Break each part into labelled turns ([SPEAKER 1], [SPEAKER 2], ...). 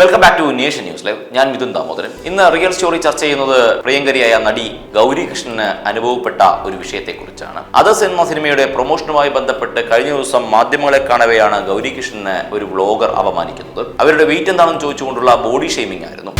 [SPEAKER 1] Welcome back to nation news live ഞാൻ മിഥുൻ ദാമോദരൻ. ഇന്ന് real story ചർച്ച ചെയ്യുന്നത് പ്രിയങ്കരിയായ നടി ഗൗരി കൃഷ്ണന് അനുഭവപ്പെട്ട ഒരു വിഷയത്തെക്കുറിച്ചാണ്. അതസ് എന്ന സിനിമയുടെ പ്രൊമോഷനുമായി ബന്ധപ്പെട്ട് കഴിഞ്ഞ ദിവസം മാധ്യമങ്ങളെ കാണവെയാണ് ഗൗരി കൃഷ്ണന് ഒരു വ്ളോഗർ അപമാനിക്കുന്നത്. അവരുടെ വെയിറ്റ് എന്താണെന്ന് ചോദിച്ചുകൊണ്ടുള്ള ബോഡി ഷെയ്മിംഗ് ആയിരുന്നു.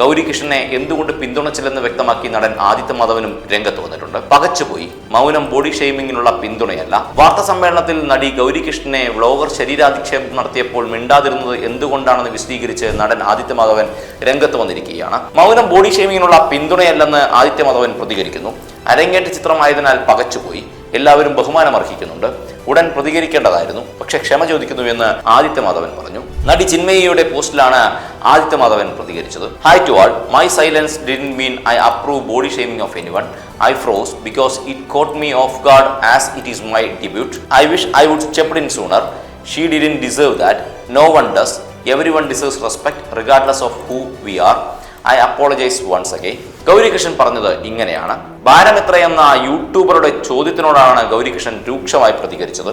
[SPEAKER 1] ഗൗരി കൃഷ്ണനെ എന്തുകൊണ്ട് പിന്തുണച്ചില്ലെന്ന് വ്യക്തമാക്കി നടൻ ആദിത്യ മാധവനും രംഗത്ത് വന്നിട്ടുണ്ട്. പകച്ചുപോയി. മൗനം ബോഡി ഷെയ്മിങ്ങിനുള്ള പിന്തുണയല്ല. വാർത്താ സമ്മേളനത്തിൽ നടി ഗൗരികൃഷ്ണനെ വ്ലോഗർ ശരീരാധിക്ഷേപം നടത്തിയപ്പോൾ മിണ്ടാതിരുന്നത് എന്തുകൊണ്ടാണെന്ന് വിശദീകരിച്ച് നടൻ ആദിത്യ മാധവൻ രംഗത്ത് വന്നിരിക്കുകയാണ്. മൗനം ബോഡി ഷെയ്മിങ്ങിനുള്ള പിന്തുണയല്ലെന്ന് ആദിത്യ മാധവൻ പ്രതികരിക്കുന്നു. അരങ്ങേറ്റ ചിത്രമായതിനാൽ പകച്ചുപോയി. എല്ലാവരും ബഹുമാനം അർഹിക്കുന്നുണ്ട് ഉടൻ പ്രതികരിക്കേണ്ടതായിരുന്നു. പക്ഷെ ക്ഷമ ചോദിക്കുന്നുവെന്ന് ആദിത്യ മാധവൻ പറഞ്ഞു. നടി ചിന്മയിയുടെ പോസ്റ്റിലാണ് ആദിത്യ മാധവൻ പ്രതികരിച്ചത്. Hi to all my silence didn't mean I approve body shaming of any one I froze because it caught me off guard as it is my debut I wish I would stepped in sooner she didn't deserve that no one does every one deserves respect regardless of who we are I apologise once again Gourikrishnan പറഞ്ഞത് ഇങ്ങനെയാണ്. ഭാരം എന്ന യൂട്യൂബറുടെ ചോദ്യത്തിനോടാണ് ഗൗരികൃഷ്ണൻ രൂക്ഷമായി പ്രതികരിച്ചത്.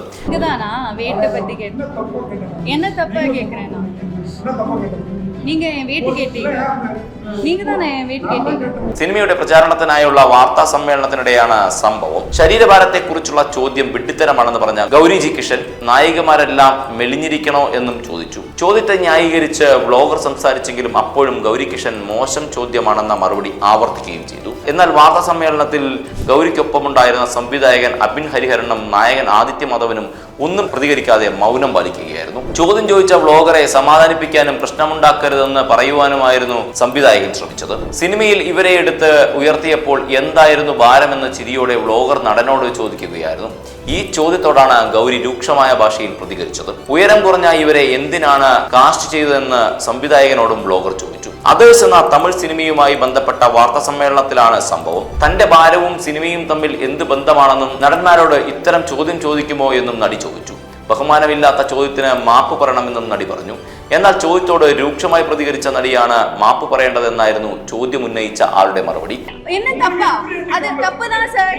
[SPEAKER 1] സിനിമയുടെ പ്രചാരണത്തിനായുള്ള വാർത്താ സമ്മേളനത്തിനിടെയാണ് സംഭവം. ശരീരഭാരത്തെക്കുറിച്ചുള്ള ചോദ്യം വിഡ്ഢിത്തരമാണെന്ന് പറഞ്ഞ ഗൗരി ജി കിഷൻ നായികമാരെല്ലാം മെലിഞ്ഞിരിക്കണോ എന്നും ചോദിച്ചു. ചോദ്യത്തെ ന്യായീകരിച്ച് വ്ളോഗർ സംസാരിച്ചെങ്കിലും അപ്പോഴും ഗൗരി കിഷൻ മോശം ചോദ്യമാണെന്ന മറുപടി ആവർത്തിക്കുകയും ചെയ്തു. എന്നാൽ വാർത്താ സമ്മേളനത്തിൽ ഗൗരിക്കൊപ്പമുണ്ടായിരുന്ന സംവിധായകൻ അബിൻ ഹരിഹരനും നായകൻ ആദിത്യ മാധവനും ഒന്നും പ്രതികരിക്കാതെ മൗനം പാലിക്കുകയായിരുന്നു. ചോദ്യം ചോദിച്ച വ്ളോഗറെ സമാധാനിപ്പിക്കാനും പ്രശ്നമുണ്ടാക്കരുതെന്ന് പറയുവാനുമായിരുന്നു സംവിധായകൻ ശ്രമിച്ചത്. സിനിമയിൽ ഇവരെ എടുത്ത് ഉയർത്തിയപ്പോൾ എന്തായിരുന്നു ഭാരമെന്ന് ചിരിയോടെ വ്ളോഗർ നടനോട് ചോദിക്കുകയായിരുന്നു. ഈ ചോദ്യത്തോടാണ് ഗൗരി രൂക്ഷമായ ഭാഷയിൽ പ്രതികരിച്ചത്. ഉയരം കുറഞ്ഞ ഇവരെ എന്തിനാണ് കാസ്റ്റ് ചെയ്തതെന്ന് സംവിധായകനോടും വ്ളോഗർ ചോദിച്ചു. അതേഴ്സ് എന്ന തമിഴ് സിനിമയുമായി ബന്ധപ്പെട്ട വാർത്താ സമ്മേളനത്തിലാണ് സംഭവം. തന്റെ ഭാരവും സിനിമയും തമ്മിൽ എന്ത് ബന്ധമാണെന്നും നടന്മാരോട് ഇത്തരം ചോദ്യം ചോദിക്കുമോ എന്നും നടി ചോദിച്ചു. ബഹുമാനമില്ലാത്ത ചോദ്യത്തിന് മാപ്പ് പറയണമെന്നും നടി പറഞ്ഞു. എന്നാൽ ചോദ്യത്തോട് രൂക്ഷമായി പ്രതികരിച്ച നടിയാണ് മാപ്പ് പറയേണ്ടതെന്നായിരുന്നു ചോദ്യം ഉന്നയിച്ച ആളുടെ മറുപടി
[SPEAKER 2] என்ன தப்பா அது தப்பு தான் சார்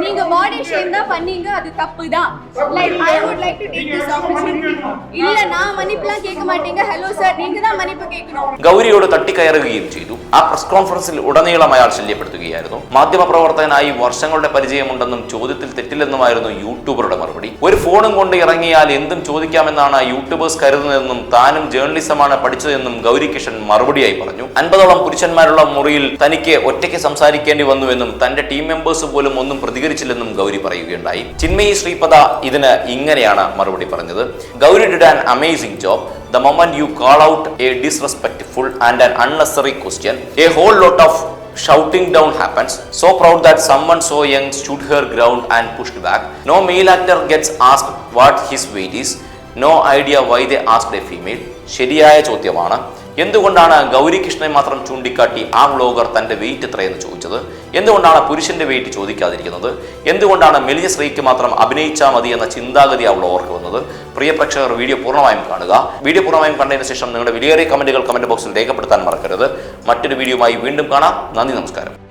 [SPEAKER 2] நீங்க பாடி ஷேம் தான் பண்ணீங்க அது தப்பு தான் like I would like to take this opportunity இல்ல நான் மன்னிப்புலாம் கேட்க மாட்டீங்க ஹலோ சார் நீங்க தான் மன்னிப்பு கேட்கணும்
[SPEAKER 1] ഗൗരിയോട് തട്ടിക്കയറുകയും ചെയ്തു ആ പ്രസ് കോൺഫറൻസിൽ ഉടനീളം അയാൾ ശല്യപ്പെടുത്തുകയായിരുന്നു മാധ്യമപ്രവർത്തകനായി വർഷങ്ങളുടെ പരിചയമുണ്ടെന്നും ചോദ്യത്തിൽ തെറ്റില്ലെന്നുമായിരുന്നു യൂട്യൂബറുടെ മറുപടി ഒരു ഫോണും കൊണ്ട് ഇറങ്ങിയാൽ എന്തും ചോദിക്കാമെന്നാണ് യൂട്യൂബേഴ്സ് കരുതുന്നതെന്നും താനും ജേർണലിസമാണ് പഠിച്ചതെന്നും ഗൗരികിഷൻ മറുപടിയായി പറഞ്ഞു അൻപതോളം പുരുഷന്മാരുള്ള മുറിയിൽ തനിക്ക് ഒറ്റയ്ക്ക് സംസാരിക്കേണ്ടി വന്നുവെന്നും തന്റെ ടീം മെമ്പേഴ്സ് പോലും ഒന്നും പ്രതികരിച്ചില്ലെന്നും ഗൗരി പറയുകയുണ്ടായി ചിന്മയി ശ്രീപദ ഇതിന് ഇങ്ങനെയാണ് മറുപടി പറഞ്ഞത് Gouri did an amazing job the moment you call out a disrespectful and an unnecessary question, a whole lot of shouting down happens. So proud that someone so young stood her ground and pushed back. No male actor gets asked what his weight is. No idea why they asked a female ശരിയായ ചോദ്യമാണ്. എന്തുകൊണ്ടാണ് ഗൗരി കൃഷ്ണനെ മാത്രം ചൂണ്ടിക്കാട്ടി ആ vlogger തന്റെ wait എത്രയെന്ന് ചോദിച്ചത്? എന്തുകൊണ്ടാണ് പുരുഷന്റെ വെയിറ്റ് ചോദിക്കാതിരിക്കുന്നത്? എന്തുകൊണ്ടാണ് മെലിഞ്ഞ സ്ത്രീക്ക് മാത്രം അഭിനയിച്ചാൽ മതി എന്ന ചിന്താഗതി ആ വ്ളോഗർക്ക് വന്നത്? പ്രിയ പ്രേക്ഷകർ വീഡിയോ പൂർണമായും കാണുക. വീഡിയോ പൂർണമായും കണ്ടതിന് ശേഷം നിങ്ങളുടെ വിലയേറിയ കമന്റുകൾ കമന്റ് ബോക്സിൽ രേഖപ്പെടുത്താൻ മറക്കരുത്. മറ്റൊരു വീഡിയോയുമായി വീണ്ടും കാണാം. നന്ദി നമസ്കാരം.